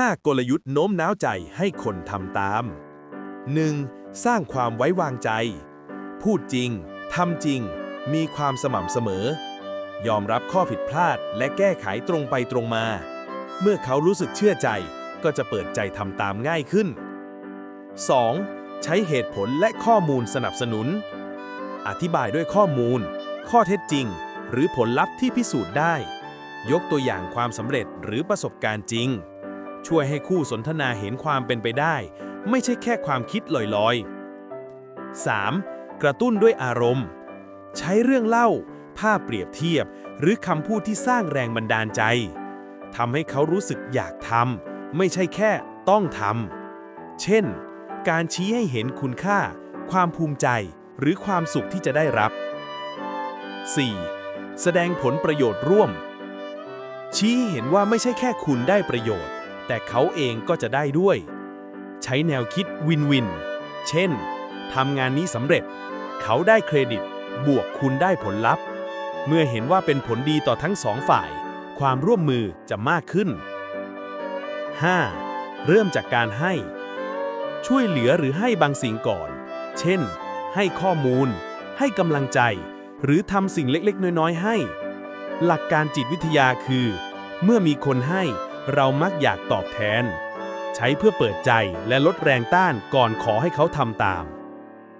5 กลยุทธ์โน้มน้าวใจให้คนทำตาม 1. สร้างความไว้วางใจ พูดจริง ทำจริง มีความสม่ำเสมอ ยอมรับข้อผิดพลาดและแก้ไขตรงไปตรงมา เมื่อเขารู้สึกเชื่อใจก็จะเปิดใจทำตามง่ายขึ้น 2. ใช้เหตุผลและข้อมูลสนับสนุน อธิบายด้วยข้อมูล ข้อเท็จจริง หรือผลลัพธ์ที่พิสูจน์ได้ ยกตัวอย่างความสำเร็จหรือประสบการณ์จริง ช่วยให้คู่สนทนาเห็นความเป็นไปได้ ไม่ใช่แค่ความคิดลอยๆ 3. กระตุ้นด้วยอารมณ์ ใช้เรื่องเล่า ภาพเปรียบเทียบ หรือคำพูดที่สร้างแรงบันดาลใจทำให้เขารู้สึกอยากทำไม่ใช่แค่ต้องทำเช่น การชี้ให้เห็นคุณค่า ความภูมิใจ หรือความสุขที่จะได้รับ 4. แสดงผลประโยชน์ร่วม ชี้เห็นว่าไม่ใช่แค่คุณได้ประโยชน์ แต่เขาเองก็จะได้ด้วย ใช้แนวคิดวินวิน เช่นทำงานนี้สำเร็จ เขาได้เครดิต บวกคุณได้ผลลัพธ์ เมื่อเห็นว่าเป็นผลดีต่อทั้งสองฝ่าย ความร่วมมือจะมากขึ้น 5. เริ่มจากการให้ ช่วยเหลือหรือให้บางสิ่งก่อน เช่น ให้ข้อมูล ให้กำลังใจ หรือทำสิ่งเล็กๆ น้อยๆ ให้ หลักการจิตวิทยาคือ เมื่อมีคนให้ เรามักอยากตอบแทน ใช้เพื่อเปิดใจและลดแรงต้านก่อนขอให้เขาทำตาม